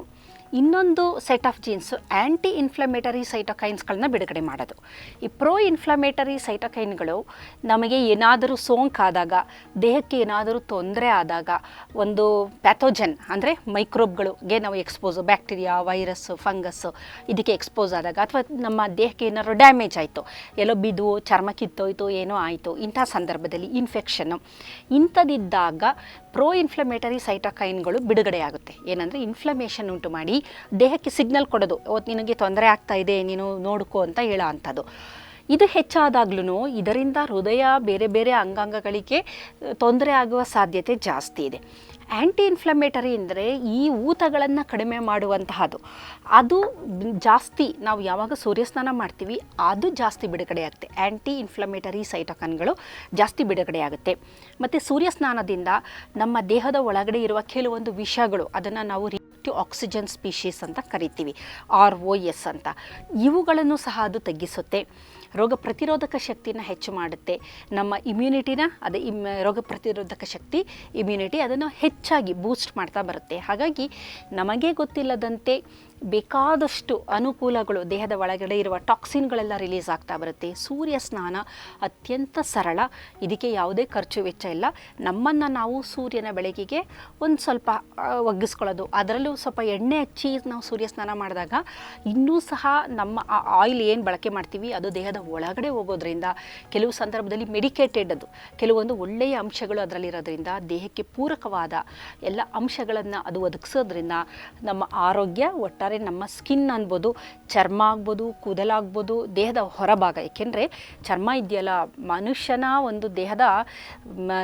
ಇನ್ನೊಂದು set of genes anti inflammatory ಸೈಟೋಕೈನ್ಸ್ಗಳನ್ನ ಬಿಡುಗಡೆ ಮಾಡೋದು. ಈ ಪ್ರೋ ಇನ್ಫ್ಲಮೇಟರಿ ಸೈಟೋಕೈನ್ಗಳು ನಮಗೆ ಏನಾದರೂ ಸೋಂಕಾದಾಗ, ದೇಹಕ್ಕೆ ಏನಾದರೂ ತೊಂದರೆ ಆದಾಗ, ಒಂದು ಪ್ಯಾಥೋಜನ್ ಅಂದರೆ ಮೈಕ್ರೋಬ್ಗಳಿಗೆ ನಾವು ಎಕ್ಸ್ಪೋಸು ಬ್ಯಾಕ್ಟೀರಿಯಾ ವೈರಸ್ಸು ಫಂಗಸ್ಸು ಇದಕ್ಕೆ ಎಕ್ಸ್ಪೋಸ್ ಆದಾಗ, ಅಥವಾ ನಮ್ಮ ದೇಹಕ್ಕೆ ಏನಾದ್ರು ಡ್ಯಾಮೇಜ್ ಆಯಿತು, ಎಲ್ಲೋ ಬಿದ್ದು, ಚರ್ಮ ಕಿತ್ತೋಯ್ತು, ಏನೋ ಆಯಿತು, ಇಂಥ ಸಂದರ್ಭದಲ್ಲಿ ಇನ್ಫೆಕ್ಷನ್ನು ಇಂಥದ್ದಿದ್ದಾಗ ಪ್ರೋ ಇನ್ಫ್ಲಮೇಟರಿ ಸೈಟೋಕೈನ್ಗಳು ಬಿಡುಗಡೆ ಆಗುತ್ತೆ. ಏನಂದರೆ ಇನ್ಫ್ಲಮೇಷನ್ ಉಂಟು ಮಾಡಿ ದೇಹಕ್ಕೆ ಸಿಗ್ನಲ್ ಕೊಡೋದು. ಅವತ್ತು ನಿನಗೆ ತೊಂದರೆ ಆಗ್ತಾ ಇದೆ, ನೀನು ನೋಡ್ಕೋ ಅಂತ ಹೇಳೋ ಅಂಥದ್ದು. ಇದು ಹೆಚ್ಚಾದಾಗ್ಲೂ ಇದರಿಂದ ಹೃದಯ ಬೇರೆ ಬೇರೆ ಅಂಗಾಂಗಗಳಿಗೆ ತೊಂದರೆ ಆಗುವ ಸಾಧ್ಯತೆ ಜಾಸ್ತಿ ಇದೆ. ಆ್ಯಂಟಿ ಇನ್ಫ್ಲಮೇಟರಿ ಅಂದರೆ ಈ ಊತಗಳನ್ನು ಕಡಿಮೆ ಮಾಡುವಂತಹದ್ದು. ಅದು ಜಾಸ್ತಿ ನಾವು ಯಾವಾಗ ಸೂರ್ಯಸ್ನಾನ ಮಾಡ್ತೀವಿ, ಅದು ಜಾಸ್ತಿ ಬಿಡುಗಡೆ ಆಗುತ್ತೆ. ಆ್ಯಂಟಿ ಇನ್ಫ್ಲಮೇಟರಿ ಸೈಟಕನ್ಗಳು ಜಾಸ್ತಿ ಬಿಡುಗಡೆ ಆಗುತ್ತೆ. ಮತ್ತು ಸೂರ್ಯಸ್ನಾನದಿಂದ ನಮ್ಮ ದೇಹದ ಒಳಗಡೆ ಇರುವ ಕೆಲವೊಂದು ವಿಷಗಳು, ಅದನ್ನು ನಾವು ರಿಯಾಕ್ಟಿವ್ ಆಕ್ಸಿಜನ್ ಸ್ಪೀಶೀಸ್ ಅಂತ ಕರಿತೀವಿ, ಆರ್ ಒ ಎಸ್ ಅಂತ. ಇವುಗಳನ್ನು ಸಹ ಅದು ತಗ್ಗಿಸುತ್ತೆ. ರೋಗ ಪ್ರತಿರೋಧಕ ಶಕ್ತಿನ ಹೆಚ್ಚು ಮಾಡುತ್ತೆ. ನಮ್ಮ ಇಮ್ಯುನಿಟಿನ ಅದೇ ಇಮ್, ರೋಗ ಪ್ರತಿರೋಧಕ ಶಕ್ತಿ ಇಮ್ಯುನಿಟಿ ಅದನ್ನು ಹೆಚ್ಚಾಗಿ ಬೂಸ್ಟ್ ಮಾಡ್ತಾ ಬರುತ್ತೆ. ಹಾಗಾಗಿ ನಮಗೆ ಗೊತ್ತಿಲ್ಲದಂತೆ ಬೇಕಾದಷ್ಟು ಅನುಕೂಲಗಳು ದೇಹದ ಒಳಗಡೆ ಇರುವ ಟಾಕ್ಸಿನ್ಗಳೆಲ್ಲ ರಿಲೀಸ್ ಆಗ್ತಾ ಬರುತ್ತೆ. ಸೂರ್ಯ ಸ್ನಾನ ಅತ್ಯಂತ ಸರಳ. ಇದಕ್ಕೆ ಯಾವುದೇ ಖರ್ಚು ವೆಚ್ಚ ಇಲ್ಲ. ನಮ್ಮನ್ನು ನಾವು ಸೂರ್ಯನ ಬೆಳಕಿಗೆ ಒಂದು ಸ್ವಲ್ಪ ಒಗ್ಗಿಸ್ಕೊಳ್ಳೋದು. ಅದರಲ್ಲೂ ಸ್ವಲ್ಪ ಎಣ್ಣೆ ಹಚ್ಚಿ ನಾವು ಸೂರ್ಯ ಸ್ನಾನ ಮಾಡಿದಾಗ ಇನ್ನೂ ಸಹ ನಮ್ಮ, ಆ ಆಯಿಲ್ ಏನು ಬಳಕೆ ಮಾಡ್ತೀವಿ ಅದು ದೇಹದ ಒಳಗಡೆ ಹೋಗೋದ್ರಿಂದ, ಕೆಲವು ಸಂದರ್ಭದಲ್ಲಿ ಮೆಡಿಕೇಟೆಡ್ ಅದು. ಕೆಲವೊಂದು ಒಳ್ಳೆಯ ಅಂಶಗಳು ಅದರಲ್ಲಿರೋದ್ರಿಂದ, ದೇಹಕ್ಕೆ ಪೂರಕವಾದ ಎಲ್ಲ ಅಂಶಗಳನ್ನು ಅದು ಒದಗಿಸೋದ್ರಿಂದ ನಮ್ಮ ಆರೋಗ್ಯ ಒಟ್ಟಾರೆ ನಮ್ಮ ಸ್ಕಿನ್ ಅನ್ಬೋದು, ಚರ್ಮ ಆಗ್ಬೋದು ಕೂದಲಾಗ್ಬೋದು ದೇಹದ ಹೊರಭಾಗ. ಏಕೆಂದರೆ ಚರ್ಮ ಇದೆಯಲ್ಲ, ಮನುಷ್ಯನ ಒಂದು ದೇಹದ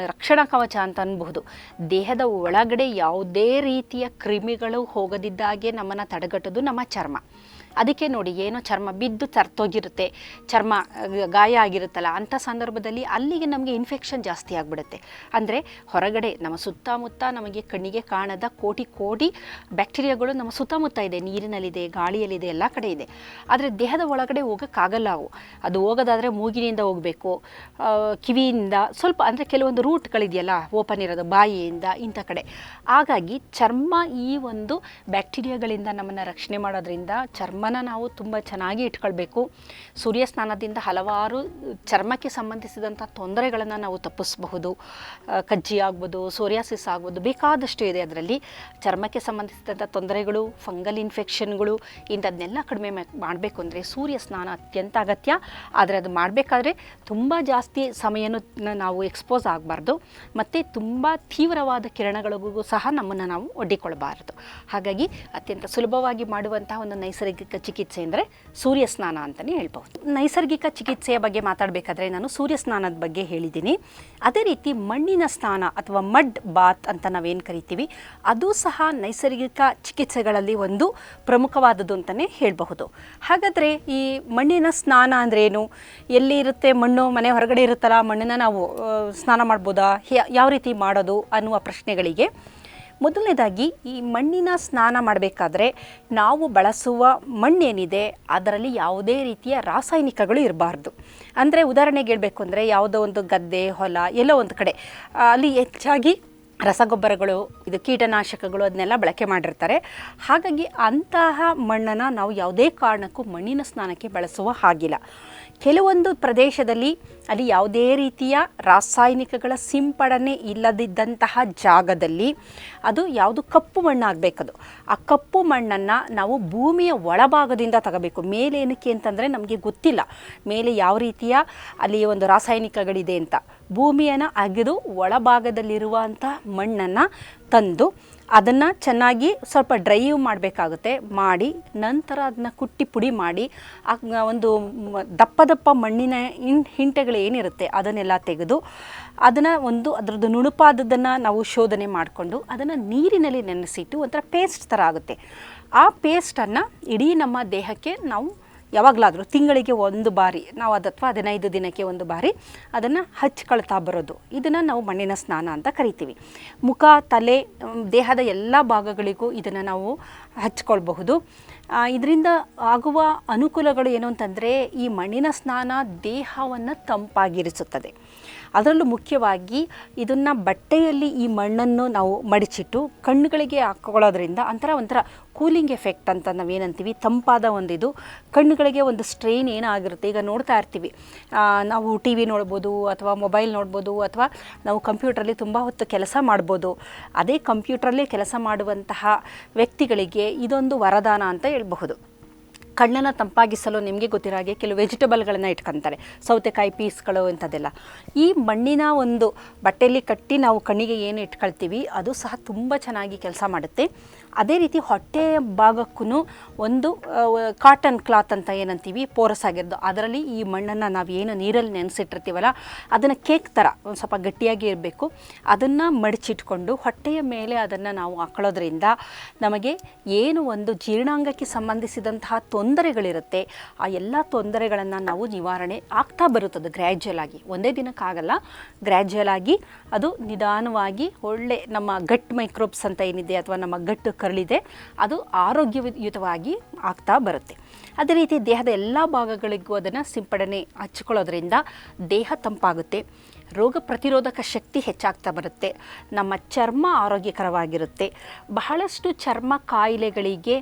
ರಕ್ಷಣಾ ಕವಚ ಅಂತ ಅನ್ಬಹುದು. ದೇಹದ ಒಳಗಡೆ ಯಾವುದೇ ರೀತಿಯ ಕ್ರಿಮಿಗಳು ಹೋಗದಿದ್ದಾಗೆ ನಮ್ಮನ್ನು ತಡೆಗಟ್ಟೋದು ನಮ್ಮ ಚರ್ಮ. ಅದಕ್ಕೆ ನೋಡಿ ಏನೋ ಚರ್ಮ ಬಿದ್ದು ತರ್ತೋಗಿರುತ್ತೆ, ಚರ್ಮ ಗಾಯ ಆಗಿರುತ್ತಲ್ಲ ಅಂಥ ಸಂದರ್ಭದಲ್ಲಿ ಅಲ್ಲಿಗೆ ನಮಗೆ ಇನ್ಫೆಕ್ಷನ್ ಜಾಸ್ತಿ ಆಗಿಬಿಡುತ್ತೆ. ಅಂದರೆ ಹೊರಗಡೆ ನಮ್ಮ ಸುತ್ತಮುತ್ತ ನಮಗೆ ಕಣ್ಣಿಗೆ ಕಾಣದ ಕೋಟಿ ಕೋಟಿ ಬ್ಯಾಕ್ಟೀರಿಯಾಗಳು ನಮ್ಮ ಸುತ್ತಮುತ್ತ ಇದೆ, ನೀರಿನಲ್ಲಿದೆ, ಗಾಳಿಯಲ್ಲಿದೆ, ಎಲ್ಲ ಕಡೆ ಇದೆ. ಆದರೆ ದೇಹದ ಒಳಗಡೆ ಹೋಗೋಕ್ಕಾಗಲ್ಲ ಅವು. ಅದು ಹೋಗೋದಾದರೆ ಮೂಗಿನಿಂದ ಹೋಗಬೇಕು ಕಿವಿಯಿಂದ ಸ್ವಲ್ಪ ಅಂದರೆ ಕೆಲವೊಂದು ರೂಟ್ಗಳಿದೆಯಲ್ಲ ಓಪನ್ ಇರೋದು ಬಾಯಿಯಿಂದ ಇಂಥ ಕಡೆ. ಹಾಗಾಗಿ ಚರ್ಮ ಈ ಒಂದು ಬ್ಯಾಕ್ಟೀರಿಯಾಗಳಿಂದ ನಮ್ಮನ್ನು ರಕ್ಷಣೆ ಮಾಡೋದ್ರಿಂದ ಚರ್ಮನ ನಾವು ತುಂಬ ಚೆನ್ನಾಗಿ ಇಟ್ಕೊಳ್ಬೇಕು. ಸೂರ್ಯ ಸ್ನಾನದಿಂದ ಹಲವಾರು ಚರ್ಮಕ್ಕೆ ಸಂಬಂಧಿಸಿದಂಥ ತೊಂದರೆಗಳನ್ನು ನಾವು ತಪ್ಪಿಸಬಹುದು. ಕಜ್ಜಿ ಆಗ್ಬೋದು, ಸೋರಿಯಾಸಿಸ್ ಆಗ್ಬೋದು, ಬೇಕಾದಷ್ಟು ಇದೆ ಅದರಲ್ಲಿ. ಚರ್ಮಕ್ಕೆ ಸಂಬಂಧಿಸಿದಂಥ ತೊಂದರೆಗಳು, ಫಂಗಲ್ ಇನ್ಫೆಕ್ಷನ್ಗಳು ಇಂಥದ್ದನ್ನೆಲ್ಲ ಕಡಿಮೆ ಮಾಡಬೇಕು ಅಂದರೆ ಸೂರ್ಯ ಸ್ನಾನ ಅತ್ಯಂತ ಅಗತ್ಯ. ಆದರೆ ಅದು ಮಾಡಬೇಕಾದ್ರೆ ತುಂಬ ಜಾಸ್ತಿ ಸಮಯನೂ ನಾವು ಎಕ್ಸ್ಪೋಸ್ ಆಗಬಾರ್ದು. ಮತ್ತು ತುಂಬ ತೀವ್ರವಾದ ಕಿರಣಗಳಿಗೂ ಸಹ ನಮ್ಮನ್ನು ನಾವು ಒಡ್ಡಿಕೊಳ್ಬಾರ್ದು. ಹಾಗಾಗಿ ಅತ್ಯಂತ ಸುಲಭವಾಗಿ ಮಾಡುವಂತಹ ಒಂದು ನೈಸರ್ಗಿಕ ಚಿಕಿತ್ಸೆ ಅಂದರೆ ಸೂರ್ಯ ಸ್ನಾನ ಅಂತಲೇ ಹೇಳ್ಬೋದು ನೈಸರ್ಗಿಕ ಚಿಕಿತ್ಸೆಯ ಬಗ್ಗೆ ಮಾತಾಡಬೇಕಾದ್ರೆ ನಾನು ಸೂರ್ಯ ಸ್ನಾನದ ಬಗ್ಗೆ ಹೇಳಿದ್ದೀನಿ. ಅದೇ ರೀತಿ ಮಣ್ಣಿನ ಸ್ನಾನ ಅಥವಾ ಮಡ್, ಬಾತ್ ಅಂತ ನಾವೇನು ಕರಿತೀವಿ, ಅದು ಸಹ ನೈಸರ್ಗಿಕ ಚಿಕಿತ್ಸೆಗಳಲ್ಲಿ ಒಂದು ಪ್ರಮುಖವಾದದ್ದು ಅಂತಲೇ ಹೇಳಬಹುದು. ಹಾಗಾದರೆ ಈ ಮಣ್ಣಿನ ಸ್ನಾನ ಅಂದ್ರೇನು ಎಲ್ಲಿ ಇರುತ್ತೆ ಮಣ್ಣು, ಮನೆ ಹೊರಗಡೆ ಇರುತ್ತಲ್ಲ, ಮಣ್ಣನ್ನು ನಾವು ಸ್ನಾನ ಮಾಡ್ಬೋದಾ? ಯಾವ ರೀತಿ ಮಾಡೋದು ಅನ್ನುವ ಪ್ರಶ್ನೆಗಳಿಗೆ ಮೊದಲನೇದಾಗಿ ಈ ಮಣ್ಣಿನ ಸ್ನಾನ ಮಾಡಬೇಕಾದ್ರೆ ನಾವು ಬಳಸುವ ಮಣ್ಣೇನಿದೆ, ಅದರಲ್ಲಿ ಯಾವುದೇ ರೀತಿಯ ರಾಸಾಯನಿಕಗಳು ಇರಬಾರ್ದು. ಅಂದರೆ ಉದಾಹರಣೆಗೆ ಹೇಳಬೇಕು ಅಂದರೆ ಯಾವುದೋ ಒಂದು ಗದ್ದೆ, ಹೊಲ, ಎಲ್ಲೋ ಒಂದು ಕಡೆ. ಅಲ್ಲಿ ಹೆಚ್ಚಾಗಿ ರಸಗೊಬ್ಬರಗಳು, ಇದು ಕೀಟನಾಶಕಗಳು ಅದನ್ನೆಲ್ಲ ಬಳಕೆ ಮಾಡಿರ್ತಾರೆ. ಹಾಗಾಗಿ ಅಂತಹ ಮಣ್ಣನ್ನು ನಾವು ಯಾವುದೇ ಕಾರಣಕ್ಕೂ ಮಣ್ಣಿನ ಸ್ನಾನಕ್ಕೆ ಬಳಸುವ ಹಾಗಿಲ್ಲ. ಕೆಲವೊಂದು ಪ್ರದೇಶದಲ್ಲಿ ಅಲ್ಲಿ ಯಾವುದೇ ರೀತಿಯ ರಾಸಾಯನಿಕಗಳ ಸಿಂಪಡಣೆ ಇಲ್ಲದಿದ್ದಂತಹ ಜಾಗದಲ್ಲಿ ಅದು ಯಾವುದು ಕಪ್ಪು ಮಣ್ಣಾಗಬೇಕದು. ಆ ಕಪ್ಪು ಮಣ್ಣನ್ನು ನಾವು ಭೂಮಿಯ ಒಳಭಾಗದಿಂದ ತಗೋಬೇಕು. ಮೇಲೆ ಏನಕ್ಕೆ ಅಂತಂದರೆ ನಮಗೆ ಗೊತ್ತಿಲ್ಲ. ಮೇಲೆ ಯಾವ ರೀತಿಯ ಅಲ್ಲಿ ಒಂದು ರಾಸಾಯನಿಕಗಳಿದೆ ಅಂತ. ಭೂಮಿಯನ್ನು ಅಗೆದು ಒಳಭಾಗದಲ್ಲಿರುವಂಥ ಮಣ್ಣನ್ನು ತಂದು ಅದನ್ನು ಚೆನ್ನಾಗಿ ಸ್ವಲ್ಪ ಡ್ರೈವ್ ಮಾಡಬೇಕಾಗುತ್ತೆ. ಮಾಡಿ, ನಂತರ ಅದನ್ನ ಕುಟ್ಟಿ ಪುಡಿ ಮಾಡಿ ಒಂದು ದಪ್ಪ ದಪ್ಪ ಮಣ್ಣಿನ ಇನ್ ಹಿಂಟೆಗಳು ಏನಿರುತ್ತೆ ಅದನ್ನೆಲ್ಲ ತೆಗೆದು, ಅದನ್ನು ಒಂದು ಅದರದ್ದು ನುಣುಪಾದದನ್ನು ನಾವು ಶೋಧನೆ ಮಾಡಿಕೊಂಡು, ಅದನ್ನು ನೀರಿನಲ್ಲಿ ನೆನೆಸಿಟ್ಟು ಒಂಥರ ಪೇಸ್ಟ್ ಥರ ಆಗುತ್ತೆ. ಆ ಪೇಸ್ಟನ್ನು ಇಡೀ ನಮ್ಮ ದೇಹಕ್ಕೆ ನಾವು ಯಾವಾಗಲಾದರೂ ತಿಂಗಳಿಗೆ ಒಂದು ಬಾರಿ, ನಾವು ಅದು ಅಥವಾ ಹದಿನೈದು ದಿನಕ್ಕೆ ಒಂದು ಬಾರಿ ಅದನ್ನು ಹಚ್ಕೊಳ್ತಾ ಬರೋದು. ಇದನ್ನು ನಾವು ಮಣ್ಣಿನ ಸ್ನಾನ ಅಂತ ಕರಿತೀವಿ. ಮುಖ, ತಲೆ ದೇಹದ ಎಲ್ಲ ಭಾಗಗಳಿಗೂ ಇದನ್ನು ನಾವು ಹಚ್ಕೊಳ್ಬಹುದು. ಇದರಿಂದ ಆಗುವ ಅನುಕೂಲಗಳು ಏನು ಅಂತಂದರೆ, ಈ ಮಣ್ಣಿನ ಸ್ನಾನ ದೇಹವನ್ನು ತಂಪಾಗಿರಿಸುತ್ತದೆ. ಅದರಲ್ಲೂ ಮುಖ್ಯವಾಗಿ ಇದನ್ನು ಬಟ್ಟೆಯಲ್ಲಿ ಈ ಮಣ್ಣನ್ನು ನಾವು ಮಡಿಚಿಟ್ಟು ಕಣ್ಣುಗಳಿಗೆ ಹಾಕ್ಕೊಳ್ಳೋದ್ರಿಂದ ಒಂಥರ ಒಂಥರ ಕೂಲಿಂಗ್ ಎಫೆಕ್ಟ್ ಅಂತ ನಾವು ಏನಂತೀವಿ ತಂಪಾದ ಒಂದಿದು. ಕಣ್ಣುಗಳಿಗೆ ಒಂದು ಸ್ಟ್ರೈನ್ ಏನಾಗಿರುತ್ತೆ? ಈಗ ನೋಡ್ತಾ ಇರ್ತೀವಿ. ನಾವು ಟಿ ವಿ ನೋಡ್ಬೋದು ಅಥವಾ ಮೊಬೈಲ್ ನೋಡ್ಬೋದು ಅಥವಾ ನಾವು ಕಂಪ್ಯೂಟ್ರಲ್ಲಿ ತುಂಬ ಹೊತ್ತು ಕೆಲಸ ಮಾಡ್ಬೋದು. ಅದೇ ಕಂಪ್ಯೂಟ್ರಲ್ಲಿ ಕೆಲಸ ಮಾಡುವಂತಹ ವ್ಯಕ್ತಿಗಳಿಗೆ ಇದೊಂದು ವರದಾನ ಅಂತ ಹೇಳ್ಬಹುದು. ಕಣ್ಣನ್ನು ತಂಪಾಗಿಸಲು ನಿಮಗೆ ಗೊತ್ತಿರೋ ಹಾಗೆ ಕೆಲವು ವೆಜಿಟಬಲ್ಗಳನ್ನು ಇಟ್ಕೊತಾರೆ. ಸೌತೆಕಾಯಿ ಪೀಸ್ಗಳು ಇಂಥದ್ದೆಲ್ಲ. ಈ ಮಣ್ಣಿನ ಒಂದು ಬಟ್ಟೆಯಲ್ಲಿ ಕಟ್ಟಿ ನಾವು ಕಣ್ಣಿಗೆ ಏನು ಇಟ್ಕೊಳ್ತೀವಿ? ಅದು ಸಹ ತುಂಬ ಚೆನ್ನಾಗಿ ಕೆಲಸ ಮಾಡುತ್ತೆ. ಅದೇ ರೀತಿ ಹೊಟ್ಟೆ ಭಾಗಕ್ಕೂ ಒಂದು ಕಾಟನ್ ಕ್ಲಾತ್ ಅಂತ ಏನಂತೀವಿ ಪೋರಸ್ ಆಗಿರೋದು. ಅದರಲ್ಲಿ ಈ ಮಣ್ಣನ್ನು ನಾವು ಏನು ನೀರಲ್ಲಿ ನೆನೆಸಿಟ್ಟಿರ್ತೀವಲ್ಲ, ಅದನ್ನು ಕೇಕ್ ಥರ ಒಂದು ಸ್ವಲ್ಪ ಗಟ್ಟಿಯಾಗಿ ಇರಬೇಕು. ಅದನ್ನು ಮಡಚಿಟ್ಕೊಂಡು ಹೊಟ್ಟೆಯ ಮೇಲೆ ಅದನ್ನು ನಾವು ಹಾಕೊಳ್ಳೋದ್ರಿಂದ ನಮಗೆ ಏನು ಒಂದು ಜೀರ್ಣಾಂಗಕ್ಕೆ ಸಂಬಂಧಿಸಿದಂತಹ ತೊಂದರೆಗಳಿರುತ್ತೆ, ಆ ಎಲ್ಲ ತೊಂದರೆಗಳನ್ನು ನಾವು ನಿವಾರಣೆ ಆಗ್ತಾ ಬರುತ್ತದೆ ಗ್ರ್ಯಾಜುಯಲ್ ಆಗಿ. ಒಂದೇ ದಿನಕ್ಕಾಗಲ್ಲ ಗ್ರ್ಯಾಜುಯಲ್ ಆಗಿ ಅದು ನಿಧಾನವಾಗಿ ಒಳ್ಳೆ ನಮ್ಮ ಗಟ್ ಮೈಕ್ರೋಬ್ಸ್ ಅಂತ ಏನಿದೆ, ಅಥವಾ ನಮ್ಮ ಗಟ್ಟು ಕರಳಿದೆ ಅದು ಆರೋಗ್ಯಯುತವಾಗಿ ಆಗ್ತಾ ಬರುತ್ತೆ. ಅದೇ ರೀತಿ ದೇಹದ ಎಲ್ಲ ಭಾಗಗಳಿಗೂ ಅದನ್ನು ಸಿಂಪಡಣೆ ಹಚ್ಕೊಳ್ಳೋದ್ರಿಂದ ದೇಹ ತಂಪಾಗುತ್ತೆ. ರೋಗ ಪ್ರತಿರೋಧಕ ಶಕ್ತಿ ಹೆಚ್ಚಾಗ್ತಾ ಬರುತ್ತೆ. ನಮ್ಮ ಚರ್ಮ ಆರೋಗ್ಯಕರವಾಗಿರುತ್ತೆ. ಬಹಳಷ್ಟು ಚರ್ಮ ಕಾಯಿಲೆಗಳಿಗೆ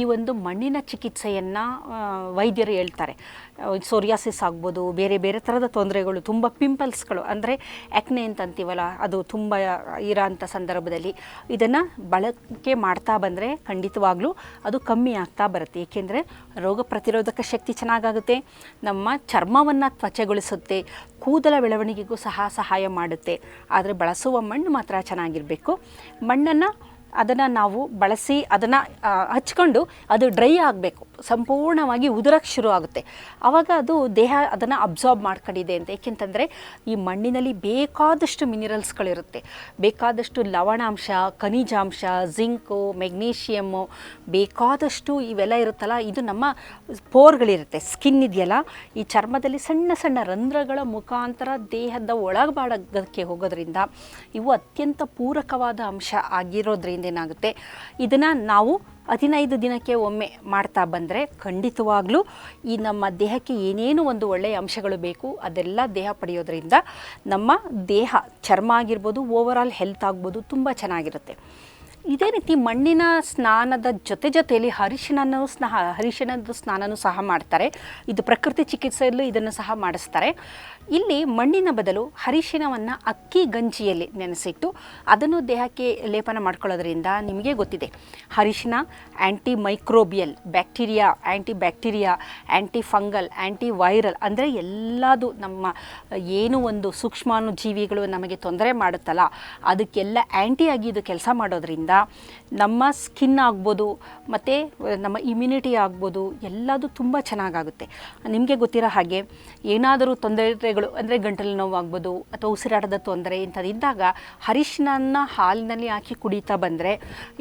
ಈ ಒಂದು ಮಣ್ಣಿನ ಚಿಕಿತ್ಸೆಯನ್ನು ವೈದ್ಯರು ಹೇಳ್ತಾರೆ. ಸೋರಿಯಾಸಿಸ್ ಆಗ್ಬೋದು, ಬೇರೆ ಬೇರೆ ಥರದ ತೊಂದರೆಗಳು, ತುಂಬ ಪಿಂಪಲ್ಸ್ಗಳು, ಅಂದರೆ ಆ್ಯಕ್ನೆ ಅಂತ ಅಂತೀವಲ್ಲ, ಅದು ತುಂಬ ಇರೋಂಥ ಸಂದರ್ಭದಲ್ಲಿ. ಇದನ್ನು ಬಳಕೆ ಮಾಡ್ತಾ ಬಂದರೆ ಖಂಡಿತವಾಗ್ಲೂ ಅದು ಕಮ್ಮಿ ಆಗ್ತಾ ಬರುತ್ತೆ. ಏಕೆಂದರೆ ರೋಗ ಪ್ರತಿರೋಧಕ ಶಕ್ತಿ ಚೆನ್ನಾಗಾಗುತ್ತೆ, ನಮ್ಮ ಚರ್ಮವನ್ನು ತ್ವಚೆಗೊಳಿಸುತ್ತೆ, ಕೂದಲ ಬೆಳವಣಿಗೆಗೂ ಸಹ ಸಹಾಯ ಮಾಡುತ್ತೆ. ಆದರೆ ಬಳಸುವ ಮಣ್ಣು ಮಾತ್ರ ಚೆನ್ನಾಗಿರಬೇಕು. ಮಣ್ಣನ್ನು ಅದನ್ನು ನಾವು ಬಳಸಿ ಅದನ್ನು ಹಚ್ಕೊಂಡು ಅದು ಡ್ರೈ ಆಗಬೇಕು. ಸಂಪೂರ್ಣವಾಗಿ ಉದುರಕ್ಕೆ ಶುರು ಆಗುತ್ತೆ. ಆವಾಗ ಅದು ದೇಹ ಅದನ್ನು ಅಬ್ಸಾರ್ಬ್ ಮಾಡ್ಕೊಂಡಿದೆ ಅಂತ. ಏಕೆಂತಂದರೆ ಈ ಮಣ್ಣಿನಲ್ಲಿ ಬೇಕಾದಷ್ಟು ಮಿನಿರಲ್ಸ್ಗಳಿರುತ್ತೆ. ಬೇಕಾದಷ್ಟು ಲವಣಾಂಶ, ಖನಿಜಾಂಶ, ಜಿಂಕು ಮೆಗ್ನೀಷಿಯಮ್ಮು ಬೇಕಾದಷ್ಟು ಇವೆಲ್ಲ ಇರುತ್ತಲ್ಲ, ಇದು ನಮ್ಮ ಪೋರ್ಗಳಿರುತ್ತೆ. ಸ್ಕಿನ್ ಇದೆಯಲ್ಲ, ಈ ಚರ್ಮದಲ್ಲಿ ಸಣ್ಣ ಸಣ್ಣ ರಂಧ್ರಗಳ ಮುಖಾಂತರ ದೇಹದ ಒಳಭಾಗಕ್ಕೆ ಹೋಗೋದ್ರಿಂದ ಇವು ಅತ್ಯಂತ ಪೂರಕವಾದ ಅಂಶ ಆಗಿರೋದ್ರಿಂದ ಏನಾಗುತ್ತೆ ಇದನ್ನು ನಾವು ಹದಿನೈದು ದಿನಕ್ಕೆ ಒಮ್ಮೆ ಮಾಡ್ತಾ ಬಂದರೆ ಖಂಡಿತವಾಗ್ಲೂ ಈ ನಮ್ಮ ದೇಹಕ್ಕೆ ಏನೇನು ಒಂದು ಒಳ್ಳೆಯ ಅಂಶಗಳು ಬೇಕು ಅದೆಲ್ಲ ದೇಹ ಪಡೆಯೋದ್ರಿಂದ ನಮ್ಮ ದೇಹ ಚರ್ಮ ಆಗಿರ್ಬೋದು ಓವರಾಲ್ ಹೆಲ್ತ್ ಆಗ್ಬೋದು ತುಂಬ ಚೆನ್ನಾಗಿರುತ್ತೆ. ಇದೇ ರೀತಿ ಮಣ್ಣಿನ ಸ್ನಾನದ ಜೊತೆ ಜೊತೆಯಲ್ಲಿ ಹರಿಶಿಣನೂ ಸ್ನಾನ ಹರಿಶಿಣದ ಸ್ನಾನನೂ ಸಹ ಮಾಡ್ತಾರೆ. ಇದು ಪ್ರಕೃತಿ ಚಿಕಿತ್ಸೆಯಲ್ಲೂ ಇದನ್ನು ಸಹ ಮಾಡಿಸ್ತಾರೆ. ಇಲ್ಲಿ ಮಣ್ಣಿನ ಬದಲು ಹರಿಶಿನವನ್ನು ಅಕ್ಕಿ ಗಂಜಿಯಲ್ಲಿ ನೆನೆಸಿಟ್ಟು ಅದನ್ನು ದೇಹಕ್ಕೆ ಲೇಪನ ಮಾಡ್ಕೊಳ್ಳೋದ್ರಿಂದ ನಿಮಗೆ ಗೊತ್ತಿದೆ. ಹರಿಶಿನ anti microbial bacteria anti bacteria anti fungal anti viral ಅಂದರೆ ಎಲ್ಲದು ನಮ್ಮ ಏನು ಒಂದು ಸೂಕ್ಷ್ಮಾನು ಜೀವಿಗಳು ನಮಗೆ ತೊಂದರೆ ಮಾಡುತ್ತಲ್ಲ, ಅದಕ್ಕೆಲ್ಲ ಆ್ಯಂಟಿಯಾಗಿ ಇದು ಕೆಲಸ ಮಾಡೋದ್ರಿಂದ ನಮ್ಮ ಸ್ಕಿನ್ ಆಗ್ಬೋದು, ಮತ್ತು ನಮ್ಮ ಇಮ್ಯುನಿಟಿ ಆಗ್ಬೋದು, ಎಲ್ಲದು ತುಂಬ ಚೆನ್ನಾಗಾಗುತ್ತೆ. ನಿಮಗೆ ಗೊತ್ತಿರೋ ಹಾಗೆ ಏನಾದರೂ ತೊಂದರೆಗಳು ಅಂದರೆ ಗಂಟಲು ನೋವು ಆಗ್ಬೋದು ಅಥವಾ ಉಸಿರಾಟದ ತೊಂದರೆ ಇಂಥದ್ದಿದ್ದಾಗ ಹರಿಶಿನನ್ನ ಹಾಲಿನಲ್ಲಿ ಹಾಕಿ ಕುಡಿತಾ ಬಂದರೆ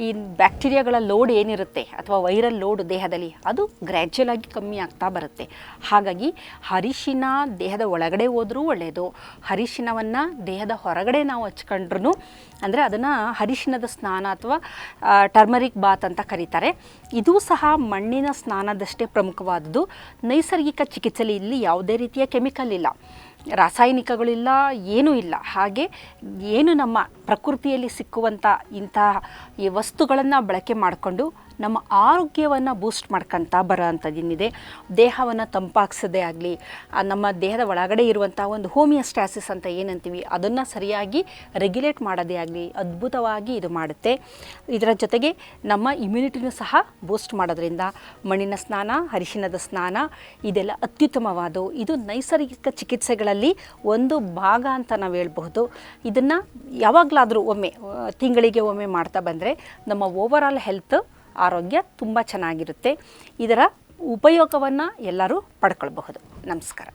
ಈ ಬ್ಯಾಕ್ಟೀರಿಯಾಗಳ ಲೋಡ್ ಏನಿರುತ್ತೆ ಅಥವಾ ವೈರಲ್ ಲೋಡ್ ದೇಹದಲ್ಲಿ ಅದು ಗ್ರ್ಯಾಜುವಲ್ ಆಗಿ ಕಮ್ಮಿ ಆಗ್ತಾ ಬರುತ್ತೆ. ಹಾಗಾಗಿ ಹರಿಶಿನ ದೇಹದ ಒಳಗಡೆ ಹೋದರೂ ಒಳ್ಳೆಯದು ಹರಿಶಿನವನ್ನು ದೇಹದ ಹೊರಗಡೆ ನಾವು ಹಚ್ಕೊಂಡ್ರೂ ಅಂದರೆ ಅದನ್ನು ಹರಿಶಿನದ ಸ್ನಾನ ಅಥವಾ ಟರ್ಮರಿಕ್ ಬಾತ್ ಅಂತ ಕರೀತಾರೆ. ಇದು ಸಹ ಮಣ್ಣಿನ ಸ್ನಾನದಷ್ಟೇ ಪ್ರಮುಖವಾದದ್ದು. ನೈಸರ್ಗಿಕ ಚಿಕಿತ್ಸೆಯಲ್ಲಿ ಇಲ್ಲಿ ಯಾವುದೇ ರೀತಿಯ ಕೆಮಿಕಲ್ ಇಲ್ಲ. ರಾಸಾಯನಿಕಗಳಿಲ್ಲ ಏನೂ ಇಲ್ಲ. ಹಾಗೆ ಏನು ನಮ್ಮ ಪ್ರಕೃತಿಯಲ್ಲಿ ಸಿಕ್ಕುವಂಥ ಇಂತಹ ಈ ವಸ್ತುಗಳನ್ನು ಬಳಕೆ ಮಾಡಿಕೊಂಡು ನಮ್ಮ ಆರೋಗ್ಯವನ್ನು ಬೂಸ್ಟ್ ಮಾಡ್ಕೊತ ಬರೋ ಅಂಥದ್ದೇನಿದೆ ದೇಹವನ್ನು ತಂಪಾಗಿಸೋದೇ ಆಗಲಿ ನಮ್ಮ ದೇಹದ ಒಳಗಡೆ ಇರುವಂಥ ಒಂದು ಹೋಮಿಯೋಸ್ಟ್ಯಾಸಿಸ್ ಅಂತ ಏನಂತೀವಿ, ಅದನ್ನು ಸರಿಯಾಗಿ ರೆಗ್ಯುಲೇಟ್ ಮಾಡೋದೇ ಆಗಲಿ, ಅದ್ಭುತವಾಗಿ ಇದು ಮಾಡುತ್ತೆ. ಇದರ ಜೊತೆಗೆ ನಮ್ಮ ಇಮ್ಯುನಿಟಿನೂ ಸಹ ಬೂಸ್ಟ್ ಮಾಡೋದ್ರಿಂದ ಮಣ್ಣಿನ ಸ್ನಾನ ಅರಿಶಿನದ ಸ್ನಾನ, ಇದೆಲ್ಲ ಅತ್ಯುತ್ತಮವಾದವು. ಇದು ನೈಸರ್ಗಿಕ ಚಿಕಿತ್ಸೆಗಳಲ್ಲಿ ಒಂದು ಭಾಗ ಅಂತ ನಾವು ಹೇಳ್ಬಹುದು. ಇದನ್ನು ಯಾವಾಗಲಾದರೂ ಒಮ್ಮೆ, ತಿಂಗಳಿಗೆ ಒಮ್ಮೆ ಮಾಡ್ತಾ ಬಂದರೆ ನಮ್ಮ ಓವರ್ ಆಲ್ ಹೆಲ್ತ್ ಆರೋಗ್ಯ ತುಂಬ ಚೆನ್ನಾಗಿರುತ್ತೆ. ಇದರ ಉಪಯೋಗವನ್ನು ಎಲ್ಲರೂ ಪಡ್ಕೊಳ್ಬಹುದು. ನಮಸ್ಕಾರ.